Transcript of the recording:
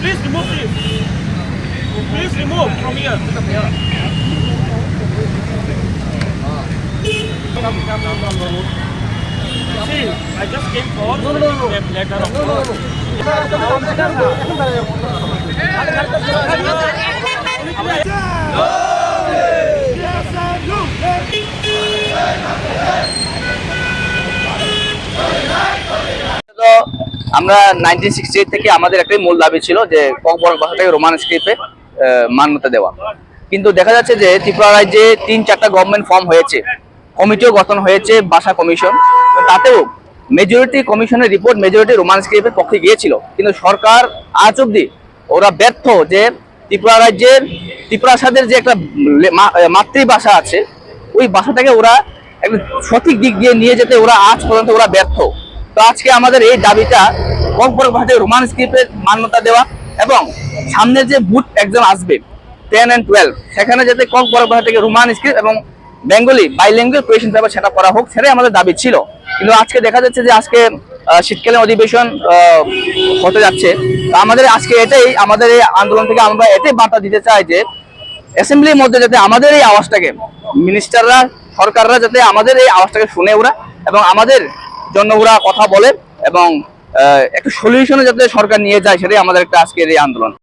please remove this. Please remove from here. See, I just came for no, no, no. letter of no, no, no. আমরা nineteen sixty থেকে আমাদের একটাই মূল দাবি ছিল যে ককবরক ভাষাটাকে রোমান স্ক্রিপ্টে মান্যতা দেওয়া। কিন্তু দেখা যাচ্ছে যে ত্রিপুরা রাজ্যে তিন চারটা গভর্নমেন্ট ফর্ম হয়েছে। কমিটিও গঠন হয়েছে ভাষা কমিশন। তাতেও মেজরিটি কমিশনের রিপোর্ট মেজরিটি রোমান স্ক্রিপ্টের পক্ষে গিয়েছিল। কিন্তু সরকার আজ অব্দি ওরা ব্যর্থ যে ত্রিপুরা রাজ্যের ত্রিপুরাসাদের যে একটা মাতৃভাষা আছে, ওই ভাষাটাকে ওরা একটা সঠিক দিক দিয়ে নিয়ে যেতে ওরা আজ পর্যন্ত ওরা ব্যর্থ। তো আজকে আমাদের এই দাবিটা ভাষায় রোমান স্ক্রিপ্টের মান্যতা দেওয়া এবং সামনে যে বুথ একজন আসবে টেন অ্যান্ড টুয়েলভ সেখানে যাতে ভাষা থেকে রোমান স্ক্রিপ্ট এবং বেঙ্গলি বাইল্যাঙ্গুয়েজ কোয়েশন পেপার সেটা করা হোক, সেটাই আমাদের দাবি ছিল। কিন্তু আজকে দেখা যাচ্ছে যে আজকে শীতকালীন অধিবেশন হতে যাচ্ছে। তো আমাদের আজকে এটাই, আমাদের এই আন্দোলন থেকে আমরা এটাই বার্তা দিতে চাই যে অ্যাসেম্বলির মধ্যে যাতে আমাদের এই আওয়াজটাকে মিনিস্টাররা সরকাররা যাতে আমাদের এই আওয়াজটাকে শুনে ওরা এবং আমাদের জন্য ওরা কথা বলে এবং একটা সলিউশনে যাতে সরকার নিয়ে যায়, সেটাই আমাদের একটা আজকের এই আন্দোলন।